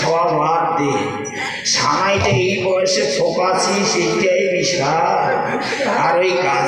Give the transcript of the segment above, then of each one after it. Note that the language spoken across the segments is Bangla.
খাওয়া বাদ দে। সানাইতে এই বয়সে ফোকাছি সেইটাই বিশাল আর ওই গাঁজা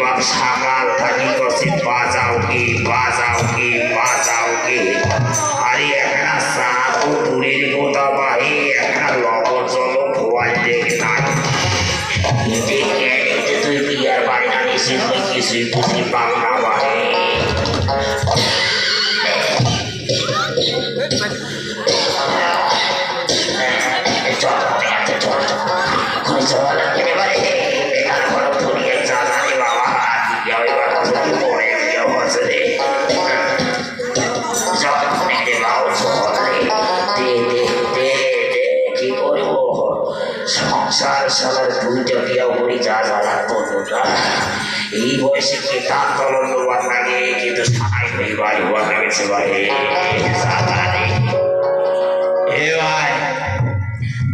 বাপ সামাল থাকি কসে বাজাও কি বাজাও কি বাজাও কি আরে একটা ও দূরের কথা বাহে একটা লবণ জল খোয়াল দেখে নাই নিজে কেন তুই বিয়ার বায়না নিশ্চিত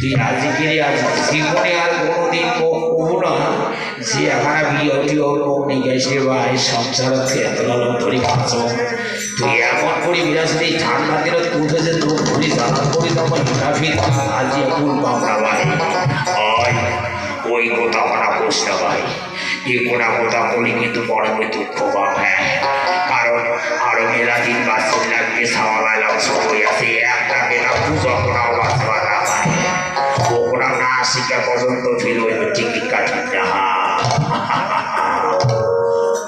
তুই আজকে আজ জীবনে আর কোনোদিন না। যে টিও মুখ নিয়ে গেছে ভাই, সংসার খাচ্ছ। তুই এমন করি বিরাসিতে ঠান্ডা দিনত উঠে যে করি তখন মুনাফির আজ এখন ওই কথা আমরা না ভাই। এই কোনা কথা বলি কিন্তু বড়কে দুঃখ পাও হ্যাঁ। কারণ আরও মেলা দিন বাঁচতে লাগবে সাওয়ালাইলাম সবই আছে একটা মেলা পুজো না ভাই ও কোনা না শিখা পর্যন্ত ফির ওই টিকিট কাটি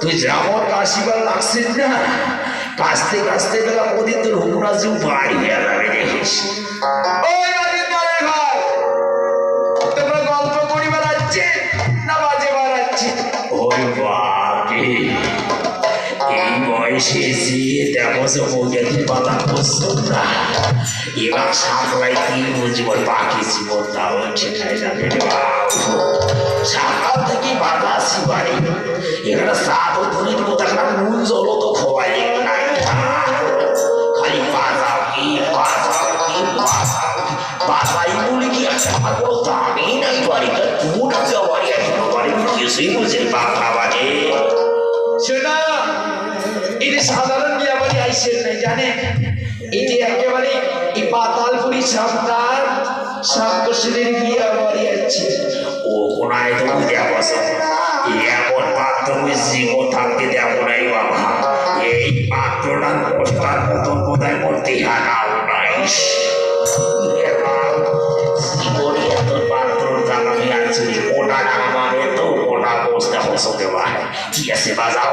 তুই যেমন কাশিবার না। কাশতে কাশতে গেলাম ওদিন তোর হুকুরাজ বাড়ি হয়ে এই বয়সে দেখো সে বৌজাতির পাতা এবার সামলাই কি বুঝব বাকি জীবন তাও সেটাই বাবু। সকাল থেকে বাধা আসি বাড়ি। এখানে সাদও ধরে দিব তখন নুন জলও তো খোয়াই নাই। খালি বাজাও কি বাজাও কি, বাজাও বাজাই বলি কি আছে আমার কোনো দামই নাই বাড়িটা তুই না যাও বাড়ি এখনও বাড়ি কিছুই বুঝে বাংলা বাজে শোনা এটা সাধারণ বিয়া বাড়ি আইসেন নাই জানেন? এটি একেবারে এই পাতালপুরি সাপ্তাহ সাতকোষের বিয়া বাড়ি আছে ও কোনায় তো বুঝে বসো এমন পাত্র জীবন থাকতে দেখো নাই বাবা। এই পাত্রটা পোস্টার মতন কোথায় মধ্যে হানাও নাই। এ বাবা, এত ওটা ওটা বসতে আছে বাজাও।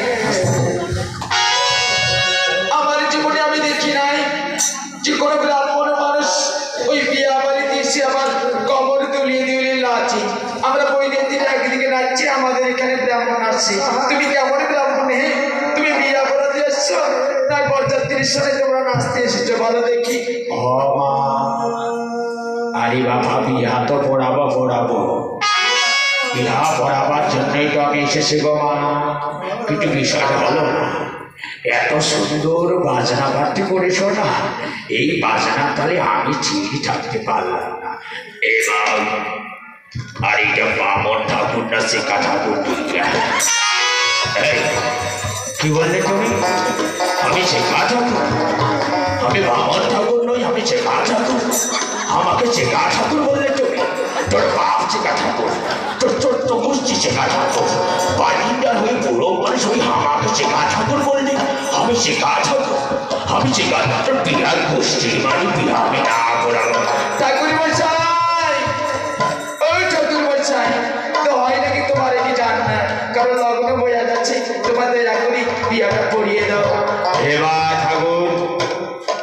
নাচে আমরা বইদের দিন একদিকে নাচছি, আমাদের এখানে ব্রাহ্মণ আসছে। তুমি কেমন তুমি বিয়া করাতে এসছো? না বরযাত্রীর সাথে তোমরা নাচতে এসেছ, বলো দেখি। আরে বাবা তো পড়াবো পড়াবো। বিয়া জন্যই তো আমি এসেছি গো মা। কিন্তু বিষয়টা হলো না এত সুন্দর বাজনা বাড়তে করেছ না এই বাজনা তালে আমি চিনি থাকতে পারলাম না। এবার আর বামন ঠাকুর না কি বললে তুমি? আমি শেখা ঠাকুর। আমি বামন ঠাকুর নই, আমি শেখা ঠাকুর। আমাকে শেখা ঠাকুর বললে তুমি? তোর বাপ শেখা ঠাকুর, তোর তো গোষ্ঠী শেখা ঠাকুর। বাড়িটার হয়ে বুড়ো মানুষ ওই আমাকে শেখা ঠাকুর বললি আমি শেখা ঠাকুর আমি ঠাকুর বিরাট গোষ্ঠী মানে বিরা আমি না করাবো ঠাকুর মশাই ওই ঠাকুর মশাই তো হয় নাকি তোমার কি জান না? কারণ লগ্ন বোঝা যাচ্ছে তোমাদের এখনই বিয়াটা পড়িয়ে দাও। এবার ঠাকুর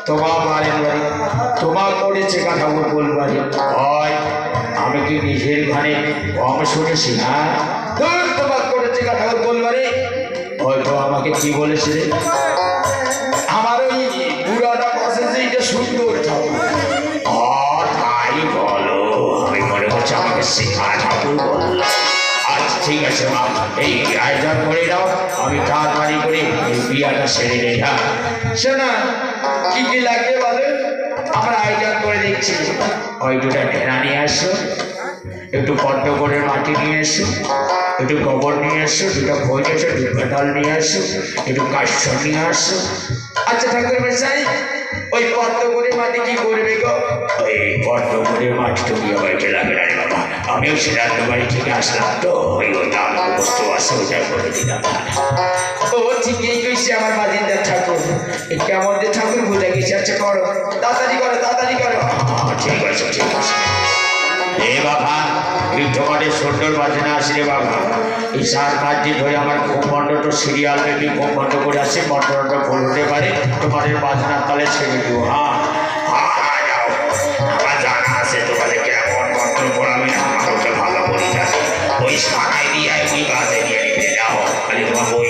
তোমার বাড়ির বাড়ি তোমার করেছে ঠাকুর বলবাড়ি হয় আমি কি নিজের ঘরে কম শুনেছি না? তোমার করেছে ঠাকুর বলবাড়ি হয়তো আমাকে কি বলেছে? আমার ওই বুড়াটা পাশে যে এটা সুন্দর করে দাও, আমি করে হ্যাঁ। শোনা লাগবে করে দিচ্ছি। ওই দুটা নিয়ে আসো, একটু পদ্ম করে মাটি নিয়ে এসো। একটু গোবর নিয়ে এসো দুটো ভোজ এসো দুটো ডাল নিয়ে আসো একটু কাশ্য নিয়ে আসো। আচ্ছা ঠাকুর মশাই ওই পদ্ম করে মাটি কি করবে গো? ওই পদ্ম করে মাটি তো বিয়ে বাড়িতে লাগে না বাবা? আমিও সিদ্ধান্ত বাড়ি থেকে আসলাম তো ওই ওইটা আমার বস্তু আছে ওইটা করে দিলাম। ও ঠিকই কইছে আমার বাজিন্দার ঠাকুর। কেমন যে ঠাকুর বুঝে গেছে আচ্ছা করো? তাড়াতাড়ি করো তাড়াতাড়ি করো। হ্যাঁ, ঠিক আছে ঠিক আছে। এ বাবা এই তোমাদের সুন্দর বাজনা আসি রে বাবা। এই চার দিন ধরে আমার বন্ধ তো সিরিয়াল বেবি বন্ধ করে বন্ধটা ভুল হতে পারে, তোমাদের বাজনার তালে ছেড়ে দিও। হ্যাঁ আছে তোমাদের কেমন মন্ত্র না ভালো জানি ওই সানাই দিয়ে ওই বাজে নিয়ে নিবে যাও খালি তোমার বই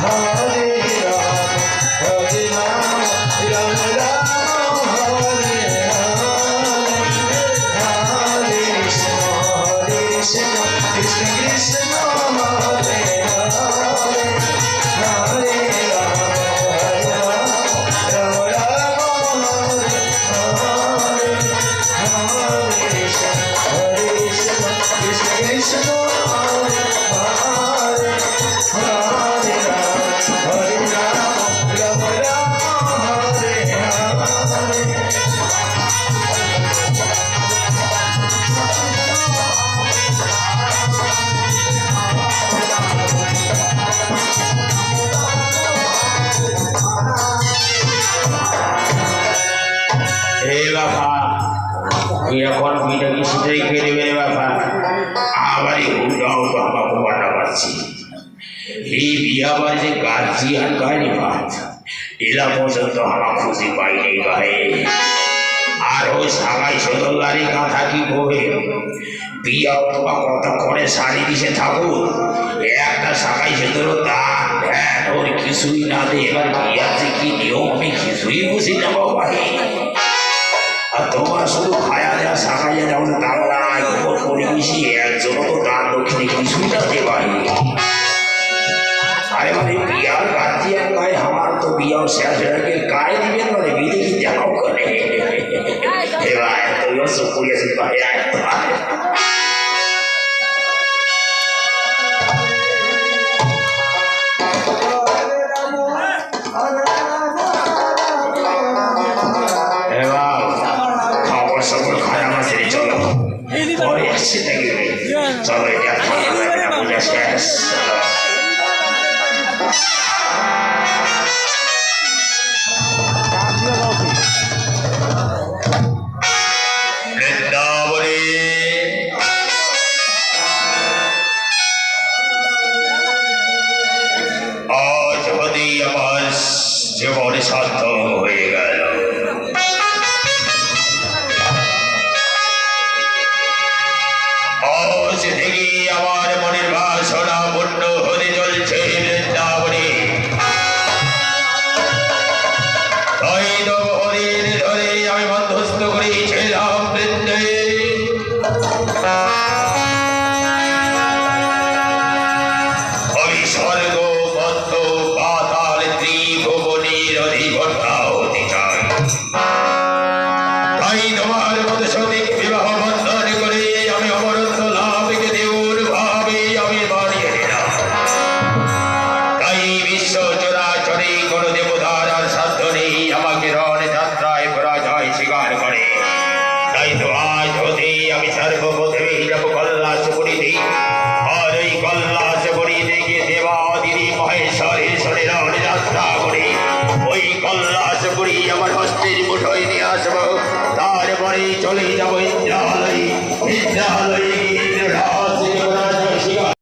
হরে হরে গাড়ি ভাত এলা পর্যন্ত আমার খুশি পাইনি গায়ে। আর ওই সাগাই সদল গাড়ি কাঁথা কি কবে বিয়া অথবা কতক্ষণে শাড়ি দিছে থাকুক একটা সাগাই সেদেরও দান, ধ্যান, ওর কিছুই না দে এবার বিয়া যে কি নিয়ম, আমি কিছুই বুঝি না বাবা আর তোমার শুধু খায়া দেওয়া সাকাইয়া যেমন দাম নাই। ওর পরিবেশি একজনও তো দান দক্ষিণে কিছুই না আরে মানে বিয়ার গার্জিয়ান গায়ে আমার তো বিয়াও শেষ হয়ে গেলে। গায়ে দিবেন মানে বিদেশি দেখাও করে এবার তুইও সুপুরিয়া ভাই এবার